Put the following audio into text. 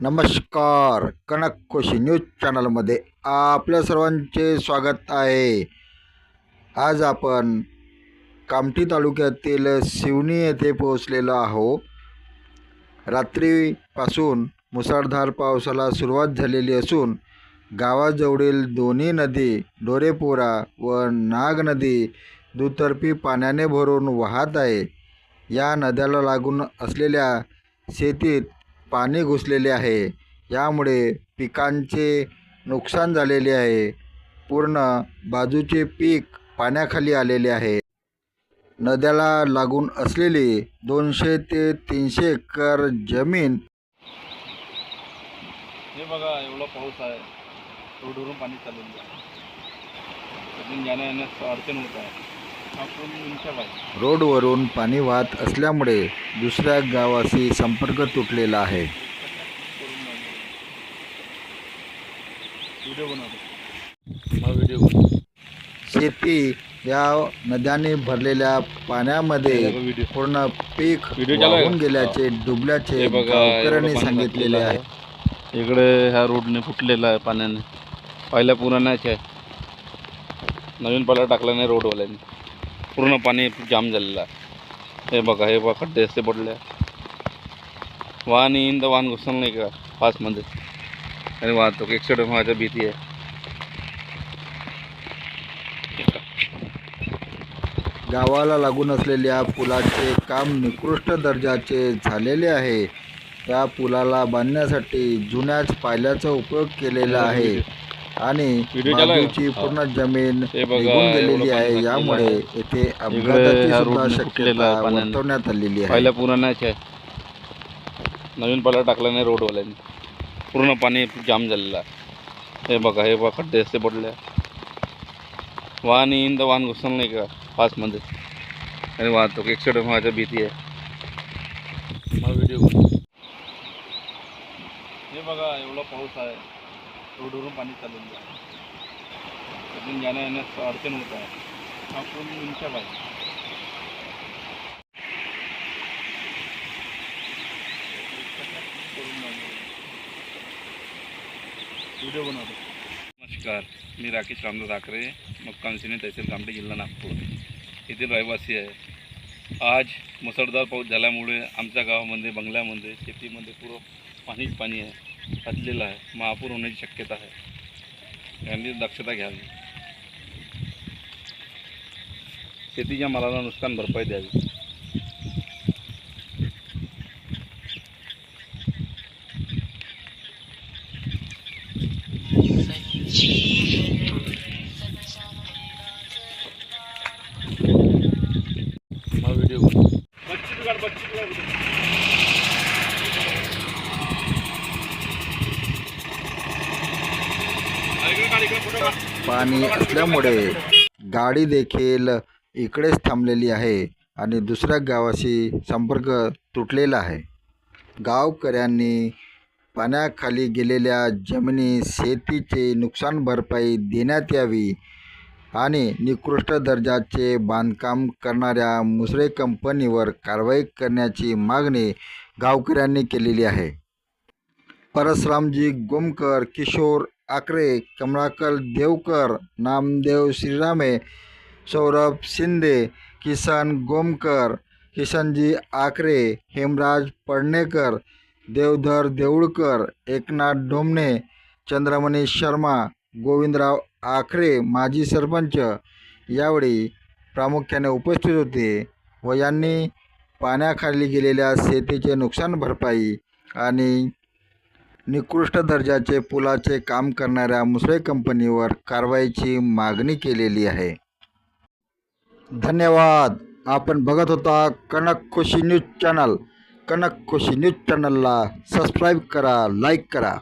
नमस्कार. कनककोशी न्यूज चॅनलमध्ये आपल्या सर्वांचे स्वागत आहे. आज आपण कामठी तालुक्यातील शिवणी येथे पोहोचलेलो आहो रात्रीपासून मुसळधार पावसाला सुरुवात झालेली असून गावाजवळील दोन्ही नदी डोरेपोरा व नाग नदी दुतर्फी पाण्याने भरून वाहत आहे या नद्याला लागून असलेल्या शेतीत पाणी घुसलेले आहे. यामुळे पिकांचे नुकसान झालेले आहे. पूर्ण बाजूचे पीक पाण्याखाली आलेले आहे. नद्याला लागून असलेली दोनशे ते तीनशे एकर जमीन हे बघा एवढा पाऊस आहे. रोडवरून पाणी चाललेलं आहे अडचण होत आहे. रोडवरून पाणी वाहत असल्यामुळे दुसऱ्या गावाशी संपर्क तुटलेला आहे. शेती या नद्याने भरलेल्या पाण्यामध्ये पूर्ण पीक वाहून का? गेल्याचे डुबल्याचे गावकऱ्यांनी सांगितलेले आहे. इकडे ह्या रोडने फुटलेला आहे पाण्याने. पहिल्या पुराण्याच आहे. नवीन पहिला टाकला नाही रोडवाल्याने. पूर्ण पाणी जाम झालेलं आहे. हे बघा हे बघा खड्डे असते पडले वाहन येईन तर वाहन घुसल नाही का? फास्टमध्ये आणि वाहतूक ॲक्सिडेंट व्हायची भीती आहे. गावाला लागून असलेल्या पुलाचे काम निकृष्ट दर्जाचे झालेले आहे. त्या पुलाला बांधण्यासाठी जुन्याच पायल्याचा उपयोग केलेला आहे. आणि? बाजूची. पूर्ण जमीन हे निघून गेलेली आहे. यामुळे येथे अपघाताची सुद्धा शक्यता. वर्तवण्यात आलेली आहे. पहिल्या पुराण्याच आहे नवीन पहिला टाकला नाही रोडवाल्याने. पूर्ण पाणी जाम झालेलं आहे. हे बघा हे बघा खड्डे असते पडले. वाहन येईन तर वाहन घुसणार नाही का? पासमध्ये आणि वाहतूक ॲक्सिडेंट व्हायची भीती आहे. व्हिडिओ हे बघा एवढा पाऊस आहे. रोडवरून पाणी चालून आहे अजून जाण्या येण्यास अडचण होत आहे. हा पूर्ण पाहिजे व्हिडिओ बनवतो. नमस्कार मी राकेश रामदास आकरे मुक्काम सिने तहसील कामठी जिल्हा नागपूर. येथील रहिवासी आहे. आज मुसळधार पाऊस झाल्यामुळे आमच्या गावामध्ये बंगल्यामध्ये शेतीमध्ये पुरं पाणीच पाणी आहे. साचलेलं आहे. महापूर होण्याची शक्यता आहे. यांनी दक्षता घ्यावी. शेतीच्या मालाला नुकसान भरपाई द्यावी. व्हिडिओ पाणी असल्यामुळे गाडी देखील इकडेच थांबलेली आहे आणि दुसऱ्या गावाशी संपर्क तुटलेला आहे. गावकऱ्यांनी पाण्याखाली गेलेल्या जमिनी शेतीचे नुकसान भरपाई देण्यात यावी आणि निकृष्ट दर्जाचे बांधकाम करणाऱ्या मुसळे कंपनीवर कारवाई करण्याची मागणी गावकऱ्यांनी केलेली आहे. परसरामजी गोमकर किशोर आकरे कमळाकर देवकर नामदेव श्रीरामे सौरभ शिंदे किसन गोमकर किशनजी आकरे हेमराज पडणेकर देवधर देऊळकर एकनाथ ढोमणे चंद्रमणी शर्मा गोविंदराव आखरे माजी सरपंच यावेळी प्रामुख्याने उपस्थित होते व यांनी पाण्याखाली गेलेल्या शेतीचे नुकसान भरपाई आणि निकृष्ट दर्जाचे पुलाचे काम करणाऱ्या मुसळे कंपनीवर कारवाईची मागणी केलेली आहे. धन्यवाद. आपण बघत होता Kanak Khushi news channel. Kanak Khushi news चॅनलला सबस्क्राईब करा लाईक करा.